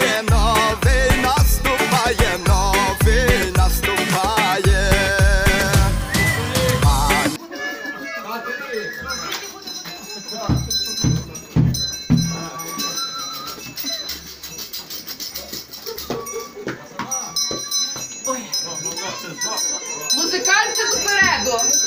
наступає новий, наступає новий, наступає. Музиканти попереду.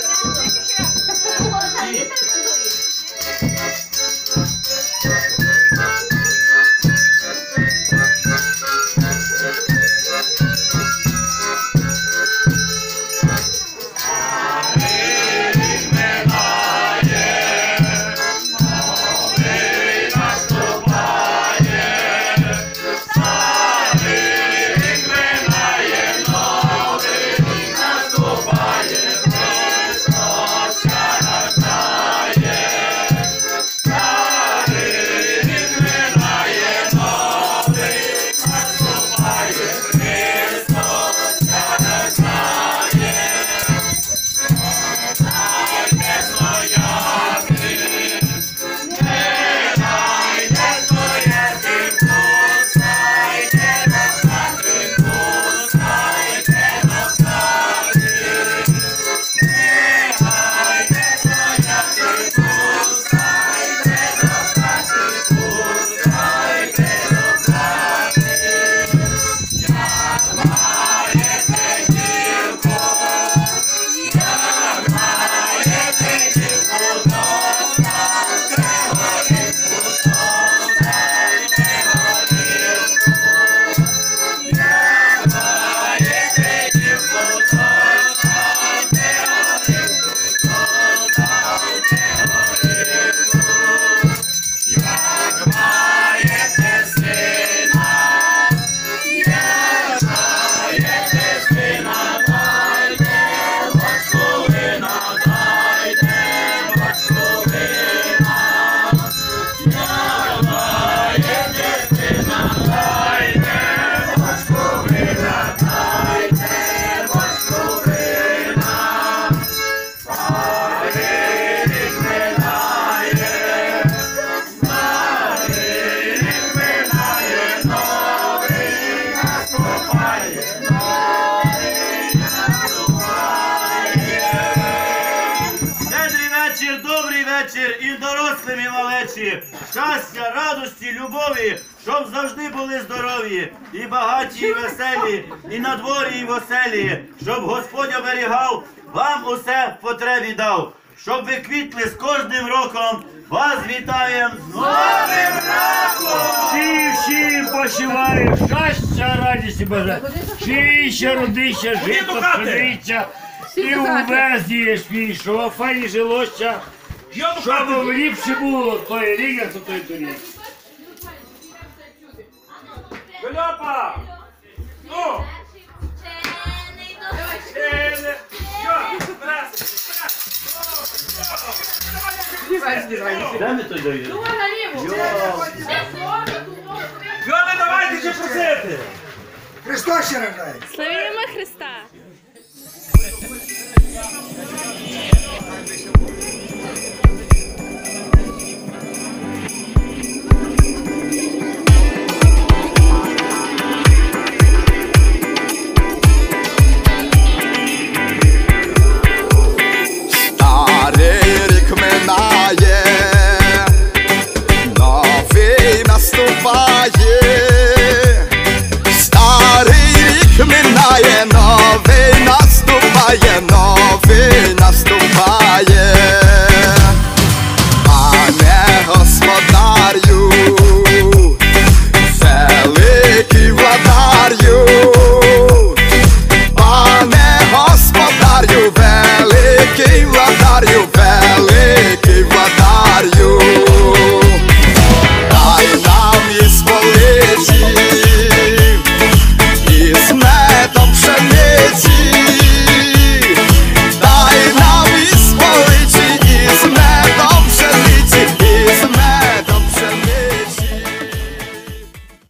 Вечір і дорослим і малечі. Щастя, радості, любові, щоб завжди були здорові, і багаті, і веселі, і на дворі, і в оселі, щоб Господь оберігав, вам усе в потребі дав, щоб ви квітли з кожним роком. Вас вітаємо з Новим роком! Всі всім почиваю, щастя, радісті бажаю. Щища, родища, жито, пшениця. І увезді свій, що файні жилоща, щоб ліпше було той рік, як то той торік. Ну! Раз, Де ми то даємо? Йо, не давайте ще просити! Христос ще рождає. Славімо Христа! I'm still buying.